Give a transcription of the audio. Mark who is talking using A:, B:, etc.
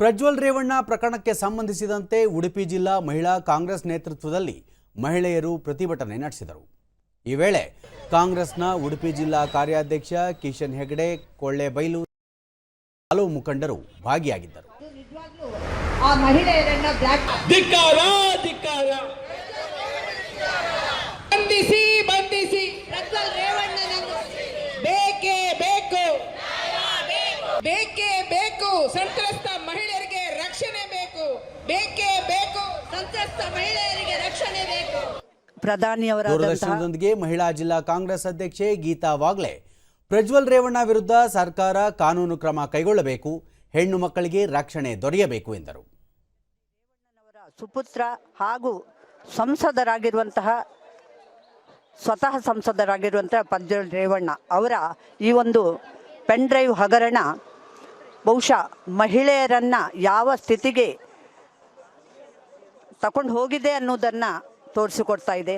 A: ಪ್ರಜ್ವಲ್ ರೇವಣ್ಣ ಪ್ರಕರಣಕ್ಕೆ ಸಂಬಂಧಿಸಿದಂತೆ ಉಡುಪಿ ಜಿಲ್ಲಾ ಮಹಿಳಾ ಕಾಂಗ್ರೆಸ್ ನೇತೃತ್ವದಲ್ಲಿ ಮಹಿಳೆಯರು ಪ್ರತಿಭಟನೆ ನಡೆಸಿದರು. ಈ ವೇಳೆ ಕಾಂಗ್ರೆಸ್ನ ಉಡುಪಿ ಜಿಲ್ಲಾ ಕಾರ್ಯಾಧ್ಯಕ್ಷ ಕಿಶನ್ ಹೆಗಡೆ ಕೊಳ್ಳೆಬೈಲು ಹಲವು ಮುಖಂಡರು ಭಾಗಿಯಾಗಿದ್ದರು.
B: ಆ ಮಹಿಳೆಯರನ್ನ ಬ್ಲಾಕ್
C: ಧಿಕ್ಕಾರ ಧಿಕ್ಕಾರ. ಬಂಧಿಸಿ ಬಂಧಿಸಿ.
B: ಪ್ರಜ್ವಲ್ ರೇವಣ್ಣನನ್ನು
C: ಬೇಕೇ ಬೇಕು. ಬೇಕೇ ಬೇಕು. ಸಂತ್ರಸ್ತ ಬೇಕು. ಬೇಕೇ ಬೇಕು.
B: ಸಂತ್ರಸ್ತ ಮಹಿಳೆಯರಿಗೆ ರಕ್ಷಣೆ ಬೇಕು.
D: ಪ್ರಧಾನಿಯವರಾದಂತಹ
A: ದೂರದರ್ಶನದೊಂದಿಗೆ ಮಹಿಳಾ ಜಿಲ್ಲಾ ಕಾಂಗ್ರೆಸ್ ಅಧ್ಯಕ್ಷೆ ಗೀತಾ ವಾಗ್ಲೆ. ಪ್ರಜ್ವಲ್ ರೇವಣ್ಣ ವಿರುದ್ಧ ಸರ್ಕಾರ ಕಾನೂನು ಕ್ರಮ ಕೈಗೊಳ್ಳಬೇಕು ಹೆಣ್ಣು ಮಕ್ಕಳಿಗೆ ರಕ್ಷಣೆ ದೊರೆಯಬೇಕು ಎಂದರು.
D: ಸುಪುತ್ರ ಹಾಗೂ ಸಂಸದರಾಗಿರುವಂತಹ ಸ್ವತಃ ಸಂಸದರಾಗಿರುವಂತಹ ಪ್ರಜ್ವಲ್ ರೇವಣ್ಣ ಅವರ ಈ ಒಂದು ಪೆನ್ ಡ್ರೈವ್ ಹಗರಣ ಬಹುಶಃ ಮಹಿಳೆಯರನ್ನು ಯಾವ ಸ್ಥಿತಿಗೆ ತಕೊಂಡು ಹೋಗಿದೆ ಅನ್ನೋದನ್ನು ತೋರಿಸಿಕೊಡ್ತಾ ಇದೆ.